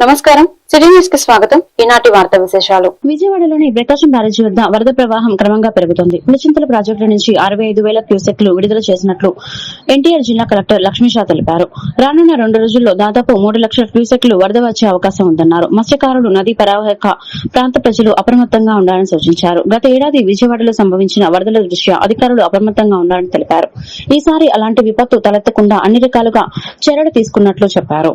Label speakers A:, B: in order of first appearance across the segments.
A: నమస్కారం. సిటీ న్యూస్కి స్వాగతం. ఈనాటి వార్తా విశేషాలు.
B: విజయవాడలోని ప్రకాశం బ్యారేజీ వద్ద వరద ప్రవాహం క్రమంగా పెరుగుతోంది. పులిచింతల ప్రాజెక్టుల నుంచి అరవై ఐదు వేల క్యూసెక్లు విడుదల చేసినట్లు ఎన్టీఆర్ జిల్లా కలెక్టర్ లక్ష్మీషా తెలిపారు. రానున్న రెండు రోజుల్లో దాదాపు మూడు లక్షల క్యూసెక్లు వరద వచ్చే అవకాశం ఉందన్నారు. మత్స్యకారులు నదీ పరావాహక ప్రాంత ప్రజలు అప్రమత్తంగా ఉండాలని సూచించారు. గత ఏడాది విజయవాడలో సంభవించిన వరదల దృష్ట్యా అధికారులు అప్రమత్తంగా ఉండాలని తెలిపారు. ఈసారి అలాంటి విపత్తు తలెత్తకుండా అన్ని రకాలుగా చర్యలు తీసుకున్నట్లు చెప్పారు.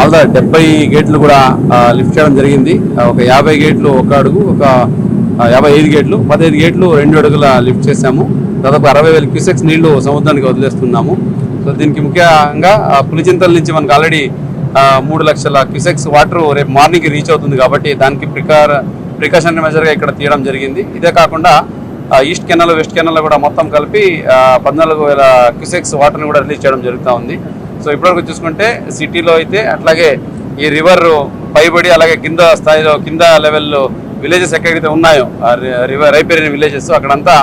C: ఆల్ ద డెబ్బై గేట్లు కూడా లిఫ్ట్ చేయడం జరిగింది. ఒక యాభై గేట్లు ఒక అడుగు ఒక యాభై ఐదు గేట్లు పదహైదు గేట్లు రెండు అడుగుల లిఫ్ట్ చేశాము. దాదాపు అరవై వేల క్యూసెక్స్ నీళ్ళు సముద్రానికి వదిలేస్తున్నాము. సో దీనికి ముఖ్యంగా పులిచింతల నుంచి మనకు ఆల్రెడీ మూడు లక్షల క్యూసెక్స్ వాటర్ రేపు మార్నింగ్ రీచ్ అవుతుంది కాబట్టి దానికి ప్రికార్ ప్రికాషనరీ మెజర్గా ఇక్కడ తీయడం జరిగింది. ఇదే కాకుండా ఈస్ట్ కెనాల్ వెస్ట్ కెనాల్ కూడా మొత్తం కలిపి పద్నాలుగు వేల క్యూసెక్స్ వాటర్ని కూడా రిలీజ్ చేయడం జరుగుతూ ఉంది. సో ఇప్పటివరకు చూసుకుంటే సిటీలో అయితే అట్లాగే ఈ రివర్ పైబడి అలాగే కింద స్థాయిలో కింద లెవెల్లో విలేజెస్ ఎక్కడైతే ఉన్నాయో రివర్ రైపేరిన విలేజెస్ అక్కడంతా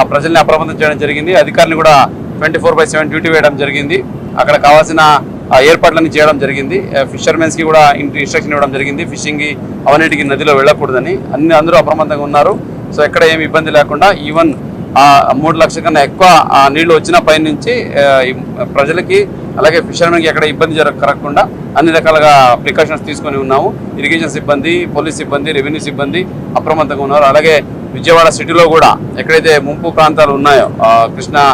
C: ఆ ప్రజల్ని అప్రమత్తం చేయడం జరిగింది. అధికారిని కూడా twenty four by seven duty వేయడం జరిగింది. అక్కడ కావాల్సిన ఏర్పాట్లన్నీ చేయడం జరిగింది. ఫిషర్మెన్స్కి కూడా కూడా ఇన్స్ట్రక్షన్ ఇవ్వడం జరిగింది. ఫిషింగ్కి అవన్నిటికీ నదిలో వెళ్ళకూడదని. అన్ని అందరూ అప్రమత్తంగా ఉన్నారు. సో ఎక్కడ ఏమి ఇబ్బంది లేకుండా ఈవెన్ మూడు లక్షల కన్నా ఎక్కువ నీళ్ళు వచ్చిన పైనుంచి ప్రజలకి అలాగే ఫిషర్మెన్కి ఎక్కడ ఇబ్బంది జరగకుండా అన్ని రకాలుగా ప్రికాషన్స్ తీసుకొని ఉన్నాము. ఇరిగేషన్ సిబ్బంది పోలీస్ సిబ్బంది రెవెన్యూ సిబ్బంది అప్రమత్తంగా ఉన్నారు. అలాగే విజయవాడ సిటీలో కూడా ఎక్కడైతే ముంపు ప్రాంతాలు ఉన్నాయో కృష్ణా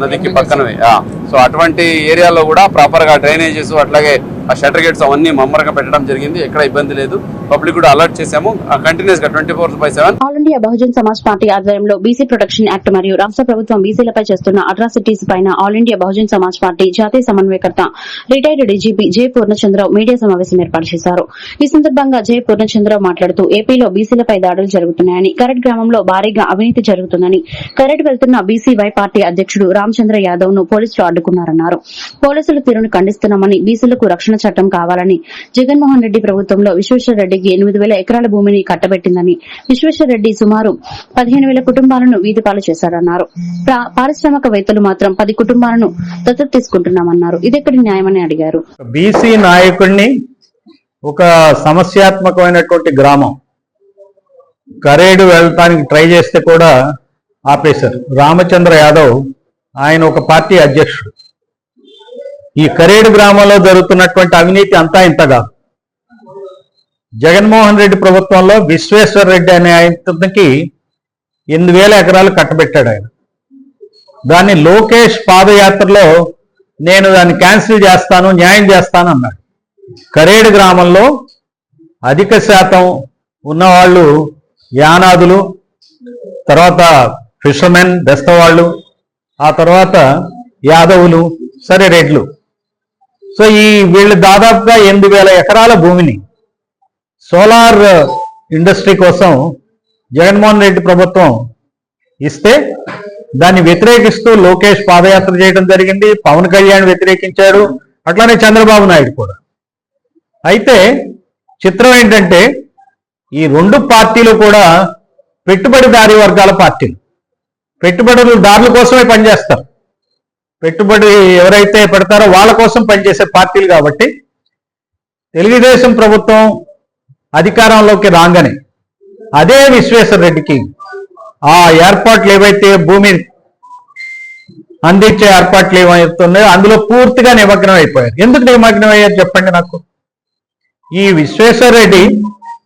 C: నదికి పక్కనవి సో అటువంటి ఏరియాలో కూడా ప్రాపర్గా డ్రైనేజెస్ అట్లాగే ఆ షటర్ గేట్స్ అవన్నీ మమ్మరగా పెట్టడం జరిగింది. ఎక్కడ ఇబ్బంది లేదు. పబ్లిక్ కూడా అలర్ట్ చేశాము. కంటిన్యూస్గా twenty four by seven
B: all India Bahujan Samaj party ఆధ్వర్యంలో బీసీ ప్రొటెక్షన్ యాక్ట్ మరియు రాష్ట్ర ప్రభుత్వం బీసీలపై చేస్తున్న అట్రాసిటీస్ పైన all India Bahujan Samaj party జాతీయ సమన్వయకర్త retired D G P J Purnachandrarao media సమావేశం ఏర్పాటు చేశారు. ఈ సందర్భంగా జే పూర్ణచంద్రరావు మాట్లాడుతూ ఏపీలో బీసీలపై దాడులు జరుగుతున్నాయని కరెడ్ గ్రామంలో భారీగా అవినీతి జరుగుతుందని కరెడ్ వెళ్తున్న బీసీవై పార్టీ అధ్యక్షుడు రామచంద్ర యాదవ్ను పోలీసులు అడ్డుకున్నారన్నారు. పోలీసుల తీరును ఖండిస్తున్నామని బీసీలకు రక్షణ సంరక్షణ చట్టం కావాలని జగన్మోహన్ రెడ్డి ప్రభుత్వంలో విశ్వేశ్వర రెడ్డికి ఎనిమిది వేల ఎకరాల భూమిని కట్టబెట్టిందని విశ్వేశ్వర రెడ్డి సుమారు పదిహేను వేల కుటుంబాలను వీధిపాలు చేశారన్నారు. పారిశ్రామికవేత్తలు మాత్రం పది కుటుంబాలను దత్తత తీసుకుంటున్నామన్నారు. ఇదెక్కడి న్యాయమని అడిగారు.
D: బీసీ నాయకుడిని ఒక సమస్యాత్మకమైనటువంటి గ్రామం కరేడు వెళ్ళటానికి ట్రై చేస్తే కూడా ఆపేశారు. రామచంద్ర యాదవ్ ఆయన ఒక పార్టీ అధ్యక్షుడు. ఈ కరేడు గ్రామంలో జరుగుతున్నటువంటి అవినీతి అంతా ఇంతగా జగన్మోహన్ రెడ్డి ప్రభుత్వంలో విశ్వేశ్వర రెడ్డి అనే ఆయనకి ఎనిమిది వేల ఎకరాలు కట్టబెట్టాడు ఆయన. దాన్ని లోకేష్ పాదయాత్రలో నేను దాన్ని క్యాన్సిల్ చేస్తాను న్యాయం చేస్తాను అన్నాడు. కరేడు గ్రామంలో అధిక శాతం ఉన్నవాళ్ళు యానాదులు తర్వాత ఫిషర్మెన్ బెస్తవాళ్ళు ఆ తర్వాత యాదవులు సరే రెడ్లు. సో ఈ వీళ్ళు దాదాపుగా ఎనిమిది వేల ఎకరాల భూమిని సోలార్ ఇండస్ట్రీ కోసం జగన్మోహన్ రెడ్డి ప్రభుత్వం ఇస్తే దాన్ని వ్యతిరేకిస్తూ లోకేష్ పాదయాత్ర చేయడం జరిగింది పవన్ కళ్యాణ్ వ్యతిరేకించాడు అట్లానే చంద్రబాబు నాయుడు కూడా. అయితే చిత్రం ఏంటంటే ఈ రెండు పార్టీలు కూడా పెట్టుబడిదారీ వర్గాల పార్టీలు. పెట్టుబడులు దారుల కోసమే పనిచేస్తారు. పెట్టుబడి ఎవరైతే పెడతారో వాళ్ళ కోసం పనిచేసే పార్టీలు కాబట్టి తెలుగుదేశం ప్రభుత్వం అధికారంలోకి రాగానే అదే విశ్వేశ్వర రెడ్డికి ఆ ఏర్పాట్లు ఏవైతే భూమి అందించే ఏర్పాట్లు ఏమవుతున్నాయో అందులో పూర్తిగా నిమగ్నం అయిపోయారు. ఎందుకు నిమగ్నం అయ్యారు చెప్పండి నాకు? ఈ విశ్వేశ్వర రెడ్డి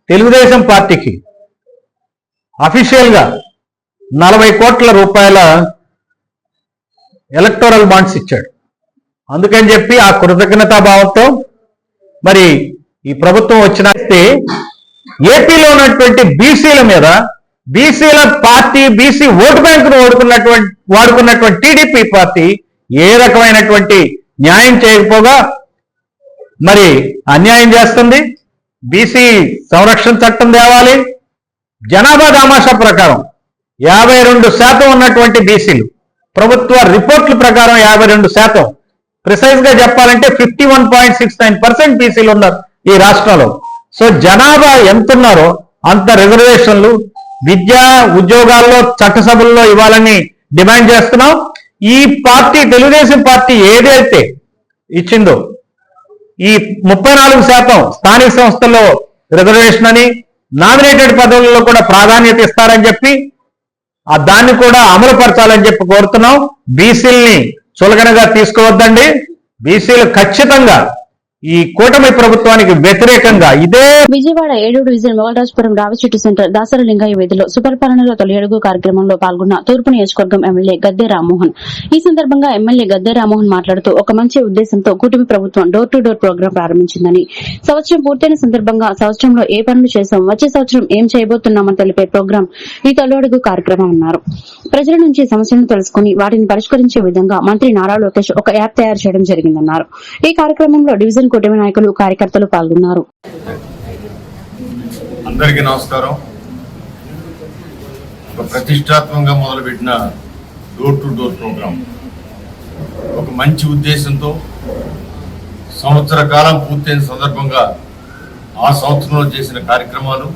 D: తెలుగుదేశం పార్టీకి అఫీషియల్గా నలభై కోట్ల రూపాయల ఎలక్టోరల్ బాండ్స్ ఇచ్చాడు. అందుకని చెప్పి ఆ కృతజ్ఞతా భావంతో మరి ఈ ప్రభుత్వం వచ్చినస్తే ఏపీలో ఉన్నటువంటి బీసీల మీద బీసీల పార్టీ బీసీ ఓటు బ్యాంకును ఓడుకున్నటువంటి వాడుకున్నటువంటి టీడీపీ పార్టీ ఏ రకమైనటువంటి న్యాయం చేయకపోగా మరి అన్యాయం చేస్తుంది. బీసీ సంరక్షణ చట్టం తేవాలి. జనాభా దామాషా ప్రకారం యాభై రెండు శాతం ఉన్నటువంటి బీసీలు ప్రభుత్వ రిపోర్ట్ల ప్రకారం యాభై రెండు శాతం. ప్రిసైజ్గా చెప్పాలంటే fifty one point six nine percent బీసీలు ఉన్నారు ఈ రాష్ట్రంలో. సో జనాభా ఎంత ఉన్నారో అంత రిజర్వేషన్లు విద్యా ఉద్యోగాల్లో చట్టసభల్లో ఇవ్వాలని డిమాండ్ చేస్తున్నాం. ఈ పార్టీ తెలుగుదేశం పార్టీ ఏదైతే ఇచ్చిందో ఈ ముప్పై నాలుగు శాతం స్థానిక సంస్థల్లో రిజర్వేషన్ అని నామినేటెడ్ పదవుల్లో కూడా ప్రాధాన్యత ఇస్తారని చెప్పి ఆ దాన్ని కూడా అమలు పరచాలని చెప్పి కోరుతున్నాం. బీసీల్ని చులకనగా తీసుకోవద్దండి. బీసీలు ఖచ్చితంగా ఈ కూటమి ప్రభుత్వానికి వ్యతిరేకంగా ఇదే
B: విజయవాడ ఏడో డివిజన్ మొగల్రాజపురం రావిచెట్టు సెంటర్ దాసరి లింగయ్య వీధిలో సుపరిపాలనలో తొలి అడుగు కార్యక్రమంలో పాల్గొన్న తూర్పు నియోజకవర్గం ఎమ్మెల్యే గద్దె రామ్మోహన్. ఈ సందర్భంగా ఎమ్మెల్యే గద్దె రామ్మోహన్ మాట్లాడుతూ ఒక మంచి ఉద్దేశంతో కూటమి ప్రభుత్వం డోర్ టు డోర్ ప్రోగ్రాం ప్రారంభించిందని. సంవత్సరం పూర్తయిన సందర్భంగా సంవత్సరంలో ఏ పనులు చేశాం వచ్చే సంవత్సరం ఏం చేయబోతున్నామని తెలిపే ప్రోగ్రాం ఈ తొలి అడుగు కార్యక్రమం అన్నారు. ప్రజల నుంచి సమస్యలను తెలుసుకుని వాటిని పరిష్కరించే విధంగా మంత్రి నారా లోకేష్ ఒక యాప్ తయారు చేయడం జరిగిందన్నారు. ఈ కార్యక్రమంలో డివిజన్ కూటమి నాయకులు కార్యకర్తలు పాల్గొన్నారు.
E: అందరికీ నమస్కారం. ఒక ప్రతిష్టాత్మకంగా మొదలుపెట్టిన డోర్ టు డోర్ ప్రోగ్రాం. ఒక మంచి ఉద్దేశంతో సంవత్సర కాలం పూర్తయిన సందర్భంగా ఆ సంవత్సరంలో చేసిన కార్యక్రమాలు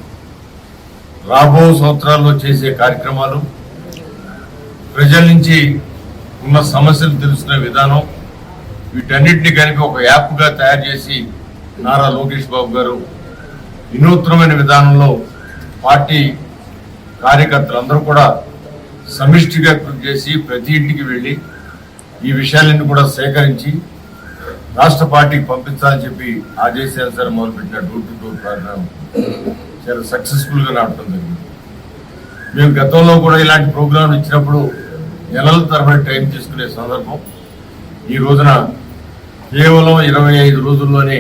E: రాబో సంవత్సరాల్లో చేసే కార్యక్రమాలు ప్రజల నుంచి ఉన్న సమస్యలు తెలుసుకునే విధానం వీటన్నిటిని కలిపి ఒక యాప్గా తయారు చేసి నారా లోకేష్ బాబు గారు వినూత్నమైన విధానంలో పార్టీ కార్యకర్తలందరూ కూడా సమిష్టిగా కృషి చేసి ప్రతి ఇంటికి వెళ్ళి ఈ విషయాలన్నీ కూడా సేకరించి రాష్ట్ర పార్టీకి పంపించాలని చెప్పి ఆదేశానుసారం మొదలుపెట్టిన డోర్ టు డోర్ ప్రోగ్రామ్ చాలా సక్సెస్ఫుల్గా నడపడం జరిగింది. మేము గతంలో కూడా ఇలాంటి ప్రోగ్రాంలు ఇచ్చినప్పుడు నెలల తరబడి టైం తీసుకునే సందర్భం. ఈ రోజున కేవలం ఇరవై ఐదు రోజుల్లోనే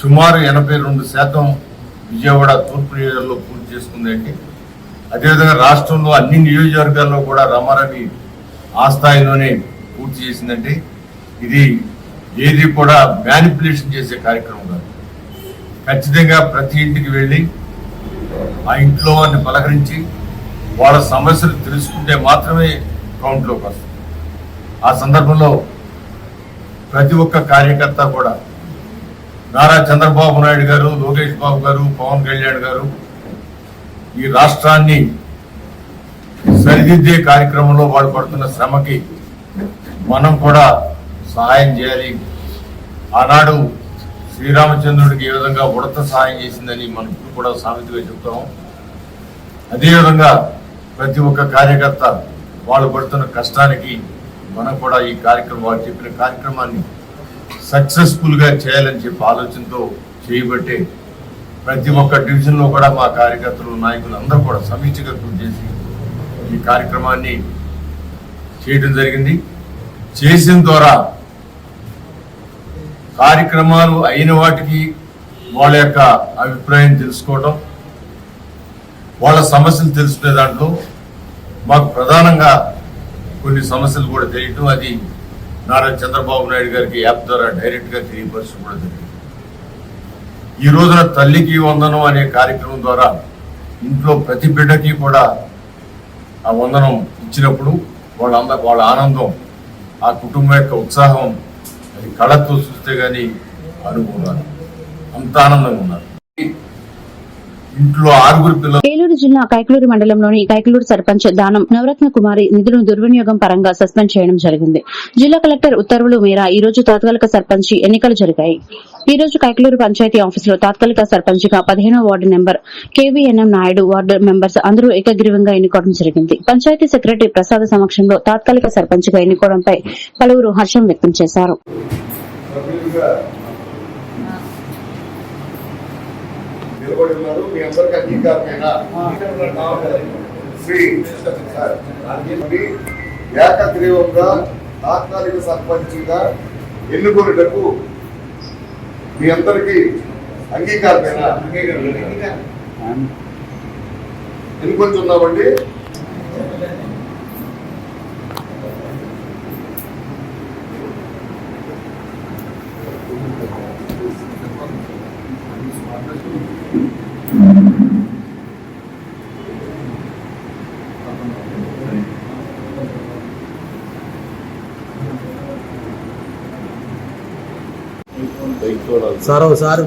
E: సుమారు ఎనభై రెండు శాతం విజయవాడ తూర్పు నియోజకవర్గంలో పూర్తి చేసుకుందండి. అదేవిధంగా రాష్ట్రంలో అన్ని నియోజకవర్గాల్లో కూడా రమారవి ఆ స్థాయిలోనే పూర్తి చేసిందంటే ఇది ఏది కూడా మ్యానిపులేషన్ చేసే కార్యక్రమం కాదు. ఖచ్చితంగా ప్రతి ఇంటికి వెళ్ళి ఆ ఇంట్లో వారిని పలకరించి వాళ్ళ సమస్యలు తెలుసుకుంటే మాత్రమే కౌంట్లోకి వస్తుంది. ఆ సందర్భంలో ప్రతి ఒక్క కార్యకర్త కూడా నారా చంద్రబాబు నాయుడు గారు లోకేష్ బాబు గారు పవన్ కళ్యాణ్ గారు ఈ రాష్ట్రాన్ని సరిదిద్దే కార్యక్రమంలో వాళ్ళు పడుతున్న శ్రమకి మనం కూడా సహాయం చేయాలి. ఆనాడు శ్రీరామచంద్రుడికి ఏ విధంగా ఉడత సహాయం చేసిందని మనం ఇప్పుడు కూడా సామెతగా చెప్తాము అదేవిధంగా ప్రతి ఒక్క కార్యకర్త వాళ్ళు పడుతున్న కష్టానికి మనం కూడా ఈ కార్యక్రమం వాళ్ళు చెప్పిన కార్యక్రమాన్ని సక్సెస్ఫుల్గా చేయాలని చెప్పి ఆలోచనతో చేయబట్టే ప్రతి ఒక్క డివిజన్లో కూడా మా కార్యకర్తలు నాయకులు అందరూ కూడా సమీక్షగా కృషి చేసి ఈ కార్యక్రమాన్ని చేయడం జరిగింది. చేసిన ద్వారా కార్యక్రమాలు అయిన వాటికి వాళ్ళ యొక్క అభిప్రాయం తెలుసుకోవడం వాళ్ళ సమస్యలు తెలుసుకునే దాంట్లో మాకు ప్రధానంగా కొన్ని సమస్యలు కూడా తెలియటం అది నారా చంద్రబాబు నాయుడు గారికి యాప్ ద్వారా డైరెక్ట్గా తెలియపరచడం కూడా జరిగింది. ఈ రోజున తల్లికి వందనం అనే కార్యక్రమం ద్వారా ఇంట్లో ప్రతి బిడ్డకి కూడా ఆ వందనం ఇచ్చినప్పుడు వాళ్ళంద వాళ్ళ ఆనందం ఆ కుటుంబం యొక్క ఉత్సాహం అది కళతో చూస్తే కానీ అనుకున్నారు అంత ఆనందంగా ఉన్నారు. ఇంట్లో ఆరుగురు పిల్లలు
B: ఏలూరు జిల్లా కైకలూరు మండలంలోని కైకలూరు సర్పంచ్ దానం నవరత్న కుమారి నిధులను దుర్వినియోగం పరంగా సస్పెండ్ చేయడం జరిగింది. జిల్లా కలెక్టర్ ఉత్తర్వుల మేర ఈ రోజు తాత్కాలిక సర్పంచ్ ఎన్నికలు జరిగాయి. ఈ రోజు కైకలూరు పంచాయతీ ఆఫీసులో తాత్కాలిక సర్పంచ్గా పదిహేనో ward number K V N M Naidu ward members అందరూ ఏకగ్రీవంగా ఎన్నుకోవడం జరిగింది. పంచాయతీ సెక్రటరీ ప్రసాద్ సమక్షంలో తాత్కాలిక సర్పంచ్గా ఎన్నుకోవడంపై పలువురు హర్షం వ్యక్తం చేశారు.
F: నిలబడి ఉన్నారు. మీ అందరికి అంగీకారమైన శ్రీ ఏకగ్రీవంగా తాత్కాలిక సర్పంచ్గా ఎన్నుకునేటకు మీ అందరికి అంగీకారమైన ఎన్నుకొంచున్నామండి
G: సార్ ఒకసారి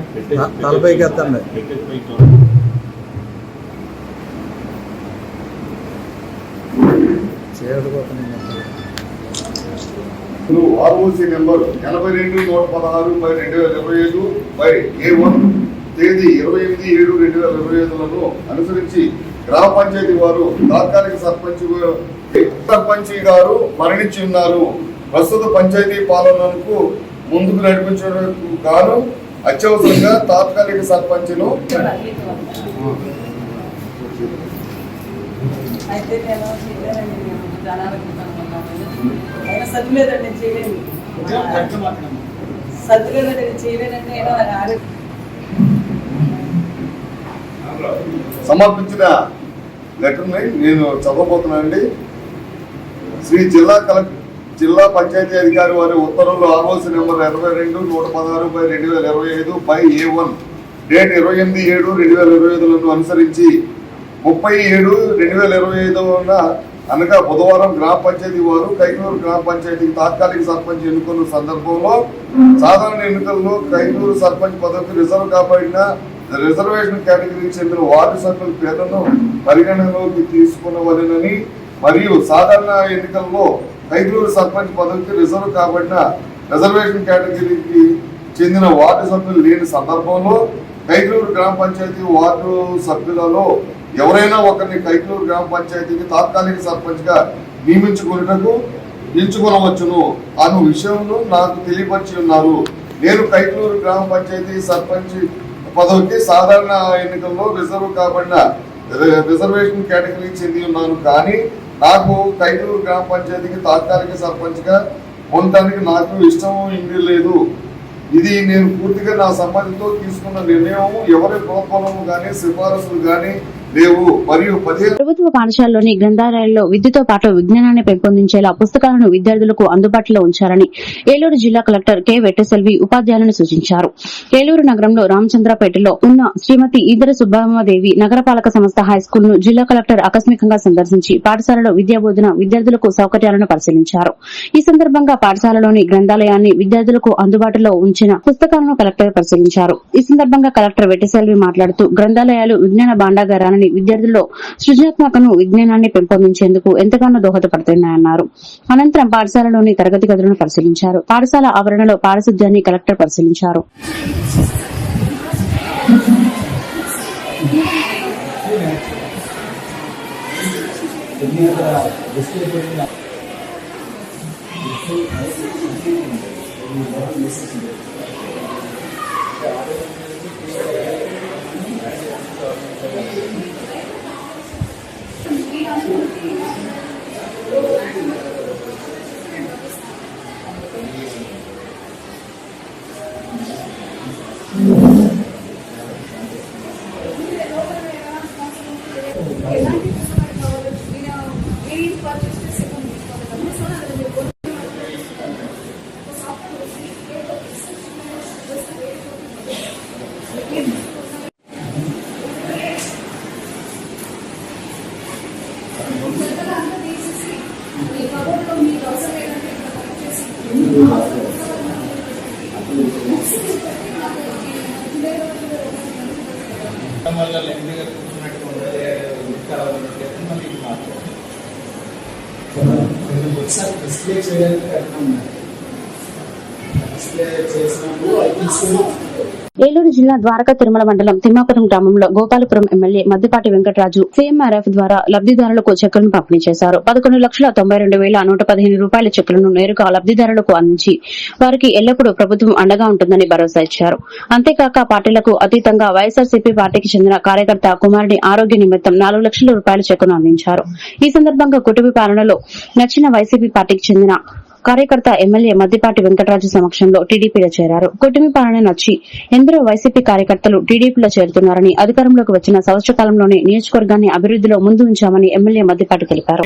G: తలపైకి ఎత్తండి.
F: ఆర్ఓసి నెంబర్ ఎనభై రెండు నూట పదహారు బై రెండు వేల ఇరవై ఐదు బై ఏ వన్ తేదీ ఇరవై ఎనిమిది ఏడు రెండు వేల ఇరవై ఐదులను అనుసరించి గ్రామ పంచాయతీ వారు తాత్కాలిక సర్పంచ్ సర్పంచి గారు మరణించి ఉన్నారు. ప్రస్తుత పంచాయతీ పాలనకు ముందుకు నడిపించడానికి గాను అత్యవసరంగా తాత్కాలిక సర్పంచ్ను
H: అయితే నేను చేయలేనండి నేను జనాలకు చేయలేను. చదువులేదండి నేను చేయలేనండి ఆరోగ్యం.
F: సమర్పించిన లెటర్ని నేను చదవబోతున్నానండి. శ్రీ జిల్లా కలెక్టర్ జిల్లా పంచాయతీ అధికారి వారి ఉత్తర్వులు ఆర్ఓసి నెంబర్ ఇరవై రెండు నూట పదహారు బై రెండు వేల ఇరవై ఐదు బై ఏ వన్. డేట్ ఇరవై ఎనిమిది ఏడు రెండు వేల ఇరవై ఐదులను అనుసరించి ముప్పై ఏడు రెండు వేల ఇరవై ఐదున అనగా బుధవారం గ్రామ పంచాయతీ వారు కైనూరు గ్రామ పంచాయతీ తాత్కాలిక సర్పంచ్ ఎన్నుకున్న సందర్భంలో సాధారణ ఎన్నికల్లో కైనూరు సర్పంచ్ పదవికి రిజర్వ్ కాబడిన రిజర్వేషన్ కేటగిరీకి చెందిన వార్డు సభ్యుల పేర్లను పరిగణనలోకి తీసుకునవలెనని మరియు సాధారణ ఎన్నికల్లో కైకూరు సర్పంచ్ పదవికి రిజర్వ్ కాబడిన రిజర్వేషన్ కేటగిరీకి చెందిన వార్డు సభ్యులు లేని సందర్భంలో కైకలూరు గ్రామ పంచాయతీ వార్డు సభ్యులలో ఎవరైనా ఒకరిని కైకలూరు గ్రామ పంచాయతీకి తాత్కాలిక సర్పంచ్గా నియమించుకున్నటకు ఎంచుకోనవచ్చును అను విషయంలో నాకు తెలియపరిచి ఉన్నారు. నేను కైకలూరు గ్రామ పంచాయతీ సర్పంచ్ పదవికి సాధారణ ఎన్నికల్లో రిజర్వ్ కాబడిన రిజర్వేషన్ కేటగిరీకి చెంది ఉన్నాను. కానీ నాకు కైకలూరు గ్రామ పంచాయతీకి తాత్కాలిక సర్పంచ్గా ఉండటానికి నాకు ఇష్టం ఇంటి లేదు. ఇది నేను పూర్తిగా నా సమ్మతితో తీసుకున్న నిర్ణయం. ఎవరి ప్రోత్సాహం కానీ సిఫారసులు కానీ లేవు మరియు
B: ప్రభుత్వ పాఠశాలలోని గ్రంథాలయాల్లో విద్యతో పాటు విజ్ఞానాన్ని పెంపొందించేలా పుస్తకాలను విద్యార్థులకు అందుబాటులో ఉంచాలని ఏలూరు జిల్లా కలెక్టర్ కె వెట్టసెల్వి ఉపాధ్యాయులను సూచించారు. ఏలూరు నగరంలో రామచంద్రపేటలో ఉన్న శ్రీమతి ఈదర సుబ్బమ్మదేవి నగరపాలక సంస్థ హైస్కూల్ను జిల్లా కలెక్టర్ ఆకస్మికంగా సందర్శించి పాఠశాలలో విద్యాబోధన విద్యార్థులకు సౌకర్యాలను పరిశీలించారు. ఈ సందర్భంగా పాఠశాలలోని గ్రంథాలయాన్ని విద్యార్థులకు అందుబాటులో ఉంచిన పుస్తకాలను కలెక్టర్ పరిశీలించారు. ఈ సందర్భంగా కలెక్టర్ వెట్టసెల్వి మాట్లాడుతూ గ్రంథాలయాలు విజ్ఞాన భాండాగారాన్ని విద్యార్థుల్లో సృజనాత్మకను విజ్ఞానాన్ని పెంపొందించేందుకు ఎంతగానో దోహదపడుతున్నాయన్నారు. అనంతరం పాఠశాలలోని తరగతి గదులను పరిశీలించారు. పాఠశాల ఆవరణలో పారిశుద్ధ్యాన్ని కలెక్టర్ పరిశీలించారు.
G: Thank you.
B: ఏలూరు జిల్లా ద్వారకా తిరుమల మండలం తిమ్మాపురం గ్రామంలో Gopalapuram M L A Maddipati Venkataraju C M R F ద్వారా లబ్దిదారులకు చెక్కులను పంపిణీ చేశారు. పదకొండు లక్షల తొంభై రెండు వేల నూట పదిహేను రూపాయల చెక్కులను నేరుగా లబ్దిదారులకు అందించి వారికి ఎల్లప్పుడూ ప్రభుత్వం అండగా ఉంటుందని భరోసా ఇచ్చారు. అంతేకాక పార్టీలకు అతీతంగా వైఎస్ఆర్సీపీ పార్టీకి చెందిన కార్యకర్త కుమారుడి ఆరోగ్య నిమిత్తం నాలుగు లక్షల రూపాయల చెక్కును అందించారు. ఈ సందర్భంగా కుటుంబ పాలనలో నచ్చిన వైసీపీ పార్టీకి చెందిన కార్యకర్త ఎమ్మెల్యే మద్దిపాటి వెంకటరాజు సమక్షంలో టీడీపీలో చేరారు. కూటమి పాలన నచ్చి ఎందరో వైసీపీ కార్యకర్తలు టీడీపీలో చేరుతున్నారని అధికారంలోకి వచ్చిన సంవత్సర కాలంలోనే నియోజకవర్గాన్ని అభివృద్దిలో ముందు ఉంచామని ఎమ్మెల్యే మద్దిపాటి తెలిపారు.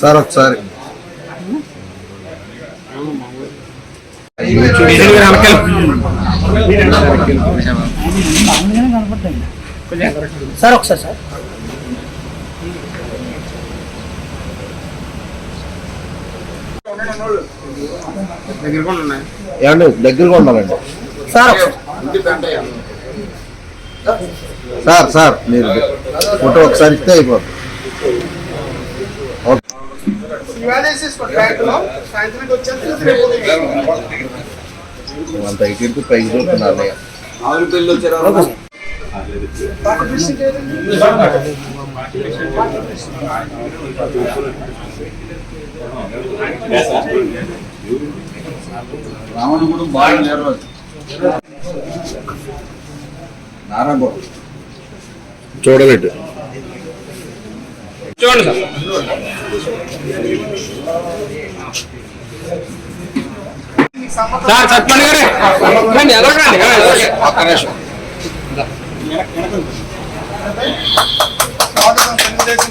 F: సార్ ఒకసారి.
G: సార్ ఒకసారి సార్.
D: ఏమండి దగ్గరగా ఉండాలండి.
G: సార్
D: సార్ సార్ మీరు ఫోటో ఒకసారి ఇస్తే అయిపోతుంది అంత ఇటు పైకి చూస్తున్నారు రావణగుడు బాగా లేరు నారాయణగూడ.
C: చూడలేదు.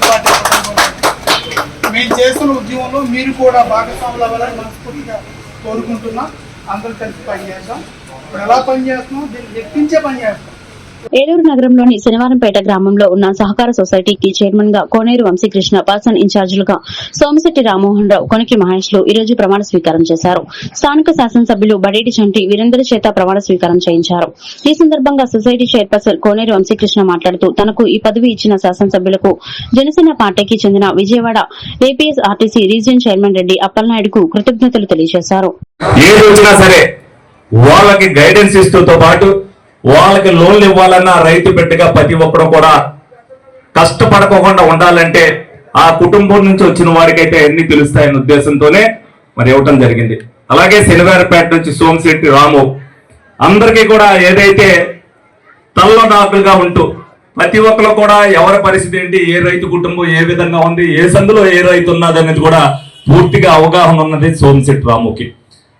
I: పార్టీ కుటుంబంలో. మేము చేస్తున్న ఉద్యమంలో మీరు కూడా భాగస్వాములు అవ్వాలని మనస్ఫూర్తిగా కోరుకుంటున్నా. అందరూ కలిసి పనిచేద్దాం. ఇప్పుడు ఎలా పనిచేస్తున్నాం? దీన్ని ఎక్కించే పని చేస్తాం
B: ఏలూరు నగరంలోని శనివారంపేట గ్రామంలో ఉన్న సహకార సొసైటీకి చైర్మన్గా కోనేరు వంశీకృష్ణ పర్సన్ ఇన్ఛార్జీలుగా సోమశెట్టి రామ్మోహన్ రావు కొనికి మహేష్లు ఈ రోజు ప్రమాణ స్వీకారం చేశారు. స్థానిక శాసనసభ్యులు బడేటి చంటి వీరందరి చేత ప్రమాణ స్వీకారం చేయించారు. ఈ సందర్భంగా సొసైటీ చైర్పర్సన్ కోనేరు వంశీకృష్ణ మాట్లాడుతూ తనకు ఈ పదవి ఇచ్చిన శాసనసభ్యులకు జనసేన పార్టీకి చెందిన Vijayawada A P S R T C region chairman Reddy అప్పలనాయుడుకు కృతజ్ఞతలు తెలియజేశారు.
G: ఏ వచ్చినా సరే వాళ్ళకి గైడెన్స్ ఇస్తూతో పాటు వాళ్ళకి లోన్లు ఇవ్వాలన్నా రైతు బిడ్డగా ప్రతి ఒక్కరు కూడా కష్టపడకోకుండా ఉండాలంటే ఆ కుటుంబం నుంచి వచ్చిన వారికైతే అన్ని తెలుస్తాయనే ఉద్దేశంతోనే మరి ఇవ్వటం జరిగింది. అలాగే శనివారపేట నుంచి సోమశెట్టి రాము అందరికీ కూడా ఏదైతే తల్లదాకులుగా ఉంటూ ప్రతి ఒక్కరు కూడా ఎవరి పరిస్థితి ఏంటి ఏ రైతు కుటుంబం ఏ విధంగా ఉంది ఏ సందులో ఏ రైతు ఉన్నది అనేది కూడా పూర్తిగా అవగాహన ఉన్నది సోమశెట్టి రాముకి.